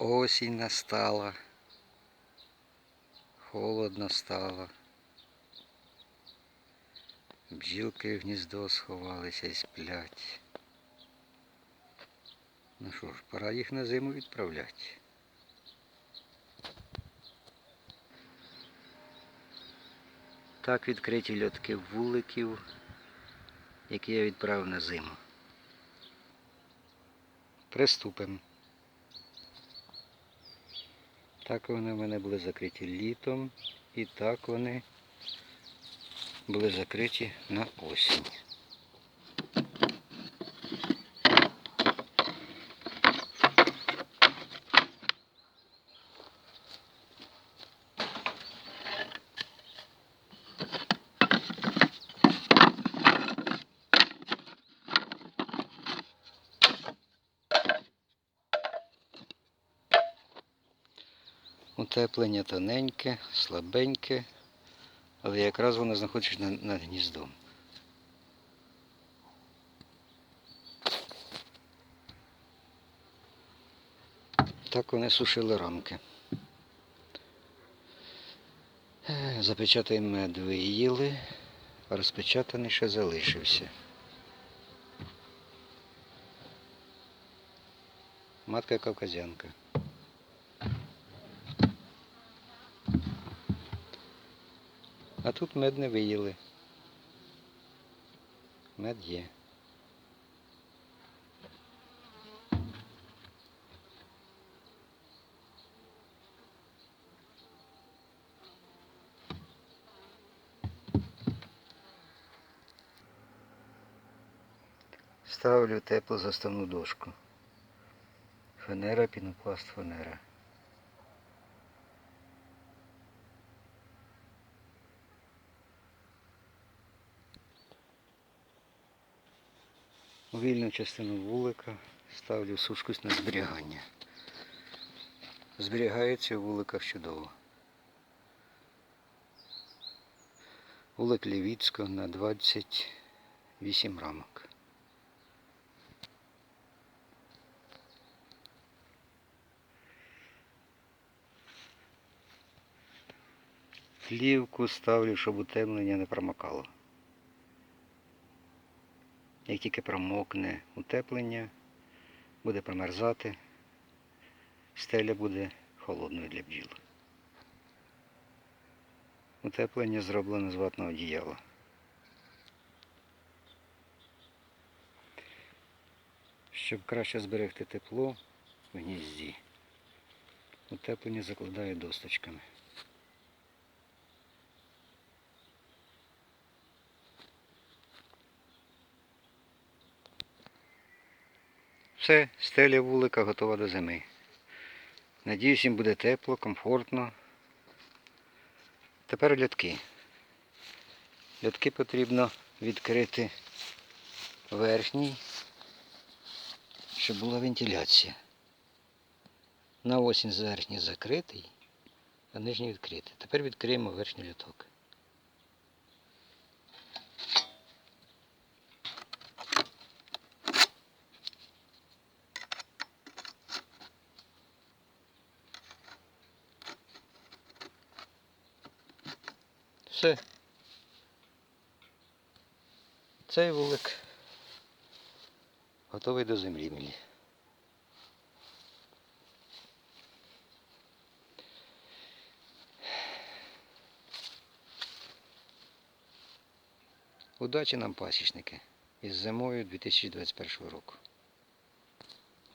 Осінь настала. Холодно стало. Бджілки в гніздо сховалися і сплять. Ну що ж, пора їх на зиму відправляти. Так відкриті льотки вуликів, які я відправив на зиму. Приступимо. Так вони в мене були закриті літом і так вони були закриті на осінь. Утеплення тоненьке, слабеньке, але якраз воно знаходиться над, над гніздом. Так вони сушили рамки. Запечатаний мед виїли, а розпечатаний ще залишився. Матка кавказянка. А тут мед не виїли. Мед є. Ставлю теплу заставну дошку. Фанера, пінопласт, фанера. Вільну частину вулика ставлю сушкусь на зберігання. Зберігається у вуликах чудово. Вулик Лівіцького на 28 рамок. Плівку ставлю, щоб утемнення не промокало. Як тільки промокне утеплення, буде промерзати, стеля буде холодною для бджіл. Утеплення зроблено з ватного одіяла. Щоб краще зберегти тепло в гнізді, утеплення закладаю досточками. Все, стеля вулика готова до зими. Надіюсь, їм буде тепло, комфортно. Тепер льотки. Льотки потрібно відкрити верхній, щоб була вентиляція. На осінь верхній закритий, а нижній відкритий. Тепер відкриємо верхній льоток. Все. Цей вулик готовий до землі мені. Удачі нам, пасічники, із зимою 2021 року.